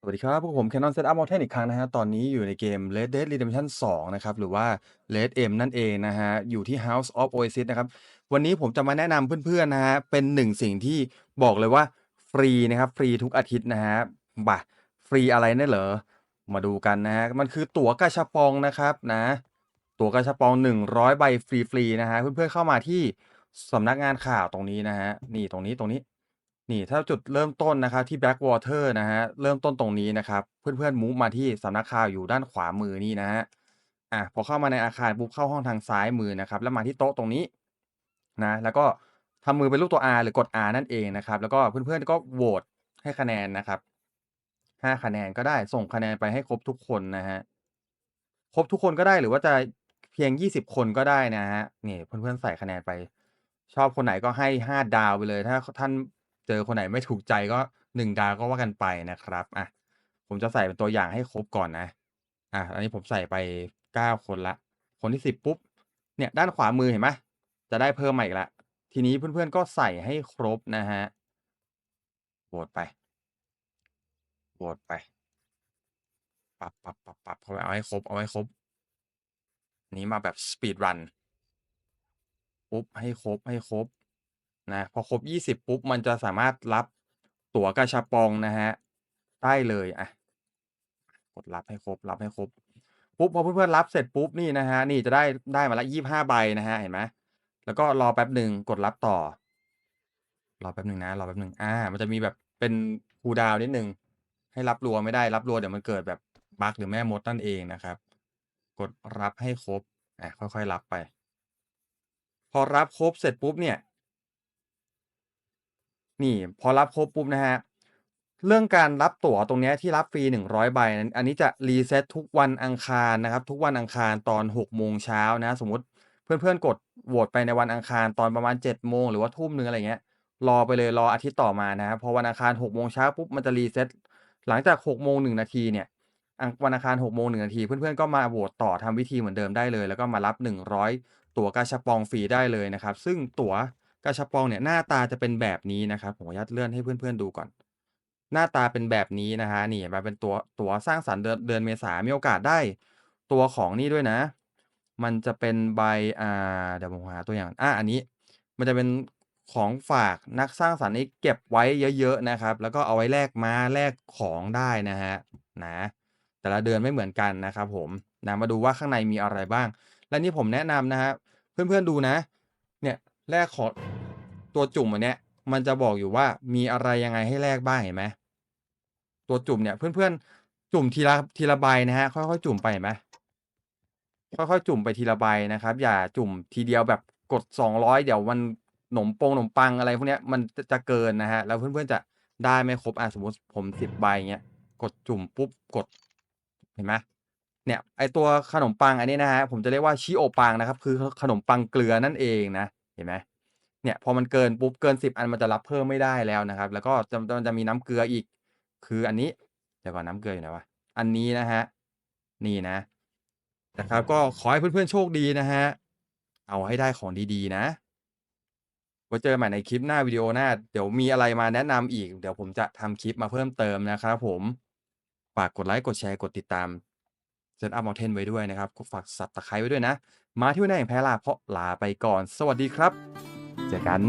สวัสดีครับ พวกผม Canon Setup Mountain อีกครั้งนะฮะตอนนี้อยู่ในเกม Red Dead Redemption 2 นะครับ หรือว่า Red M นั่นเองนะฮะ อยู่ที่ House of Oasis นะครับ วันนี้ผมจะมาแนะนำเพื่อนๆนะฮะ เป็นหนึ่งสิ่งที่บอกเลยว่าฟรีนะครับ ฟรีทุกอาทิตย์นะฮะบ่ะฟรีอะไรเนี่ยเหรอ มาดูกันนะฮะ มันคือตั๋วกาชาปองนะครับนะ ตั๋วกาชาปอง 100 ใบฟรีๆนะฮะ เพื่อนๆเข้ามาที่สำนักงานข่าวตรงนี้นะฮะ นี่ตรงนี้ตรงนี้ นี่ถ้าจุดเริ่มต้นนะครับที่ Blackwater นะฮะเริ่มต้นตรงนี้นะครับ เพื่อนๆมูฟมาที่สำนักข่าวอยู่ด้านขวามือนี่นะฮะอะพอเข้ามาในอาคารปุ๊บเข้าห้องทางซ้ายมือนะครับ แล้วมาที่โต๊ะตรงนี้นะแล้วก็ทำมือเป็นรูปตัว R หรือกด R นั่นเองนะครับ แล้วก็เพื่อนๆก็โหวตให้คะแนนนะครับห้าคะแนนก็ได้ส่งคะแนนไปให้ครบทุกคนนะฮะครบทุกคนก็ได้หรือว่าจะเพียง20คนก็ได้นะฮะนี่เพื่อนๆใส่คะแนนไป ชอบคนไหนก็ให้5ดาวไปเลย ถ้าท่าน เจอคนไหนไม่ถูกใจก็1ดาวก็ว่ากันไปนะครับอะผมจะใส่เป็นตัวอย่างให้ครบก่อนนะ อะอันนี้ผมใส่ไป9คนละ คนที่10ปุ๊บ เนี่ยด้านขวามือเห็นไหมจะได้เพิ่มมาอีกล้วทีนี้เพื่อนๆก็ใส่ให้ครบนะฮะโหวตไปโหวตไป ปรับปรับปรับปรับเข้าไปเอาให้ครบ เอาให้ครบ นี้มาแบบสปีดรันปุ๊บให้ครบให้ครบ นะพอครบ 20 ปุ๊บ มันจะสามารถรับตั๋วกาชาปองนะฮะได้เลยอะกดรับให้ครบรับให้ครบปุ๊บพอเพื่อนๆรับเสร็จปุ๊บนี่นะฮะนี่จะได้ได้มาละ25ใบนะฮะเห็นไหมแล้วก็รอแป๊บหนึ่งกดรับต่อ รอแป๊บหนึ่งนะรอแป๊บหนึ่งอ่า มันจะมีแบบเป็นคูดาวนิดหนึ่งให้รับรัวไม่ได้รับรัวเดี๋ยวมันเกิดแบบบั๊กหรือแม่มดนั่นเองนะครับ กดรับให้ครบอะค่อยๆรับไป พอรับครบเสร็จปุ๊บเนี่ย นี่พอรับครบปุ๊บนะฮะเรื่องการรับตั๋วตรงนี้ที่รับฟรี 100 ใบนั้นอันนี้จะรีเซ็ตทุกวันอังคารนะครับ ทุกวันอังคารตอน6โมงเช้านะ สมมติเพื่อนๆกดโหวตไปในวันอังคารตอนประมาณ7โมงหรือว่าทุ่มนึงอะไรเงี้ยรอไปเลยรออาทิตย์ต่อมานะครับพอวันอังคาร6โมงเช้าปุ๊บมันจะรีเซ็ตหลังจาก6โมง1นาทีเนี่ยวันอังคาร6โมง1นาทีเพื่อนๆก็มาโหวตต่อทำวิธีเหมือนเดิมได้เลย แล้วก็มารับ 100 ตั๋วกาชาปองฟรีได้เลยนะครับ ซึ่งตั๋ว กาชาปองเนี่ยหน้าตาจะเป็นแบบนี้นะครับ ผมขออนุญาตเลื่อนให้เพื่อนๆดูก่อน หน้าตาเป็นแบบนี้นะฮะนี่มาเป็นตัวตัวสร้างสรรค์เดือนเดือนเมษามีโอกาสได้ตัวของนี่ด้วยนะ มันจะเป็นใบอ่าเดี๋ยวผมหาตัวอย่างอ่าอันนี้ มันจะเป็นของฝากนักสร้างสรรค์นี้เก็บไว้เยอะๆนะครับ แล้วก็เอาไว้แลกม้าแลกของได้นะฮะนะแต่ละเดือนไม่เหมือนกันนะครับผมนะมาดูว่าข้างในมีอะไรบ้าง และนี่ผมแนะนำนะฮะเพื่อนๆดูนะ เนี่ย แลกของตัวจุ่มอันเนี้ยมันจะบอกอยู่ว่ามีอะไรยังไงให้แลกบ้างเห็นไหมตัวจุ่มเนี่ยเพื่อนๆจุ่มทีละทีละใบนะฮะค่อยๆจุ่มไปเห็นไหมค่อยๆจุ่มไปทีละใบนะครับ อย่าจุ่มทีเดียวแบบกด 200 เดี๋ยวมันหนมปงหนมปังอะไรพวกเนี้ยมันจะจะเกินนะฮะแล้วเพื่อนๆจะได้ไม่ครบอะสมมติผม10ใบเงี้ยกดจุ่มปุ๊บกดเห็นไหมเนี่ยไอตัวขนมปังอันนี้นะฮะผมจะเรียกว่าชิโอปังนะครับ คือขนมปังเกลือนั่นเองนะ เห็นไหมเนี่ยพอมันเกินปุ๊บเกิน 10 อันมันจะรับเพิ่มไม่ได้แล้วนะครับ แล้วก็จะมันจะมีน้ำเกลืออีก คืออันนี้เดี๋ยวก่อนน้ำเกลืออยู่ไหนวะอันนี้นะฮะนี่นะนะครับ ก็ขอให้เพื่อนๆโชคดีนะฮะเอาให้ได้ของดีๆนะไว้เจอใหม่ในคลิปหน้าวิดีโอหน้า เดี๋ยวมีอะไรมาแนะนำอีก เดี๋ยวผมจะทำคลิปมาเพิ่มเติมนะครับผมฝากกดไลค์กดแชร์กดติดตาม Setup Mountain ไว้ด้วยนะครับฝาก Subscribe ไว้ด้วยนะ มาที่วันัยแห่งแพลลาเพราะลาไปก่อน สวัสดีครับ เจอกัน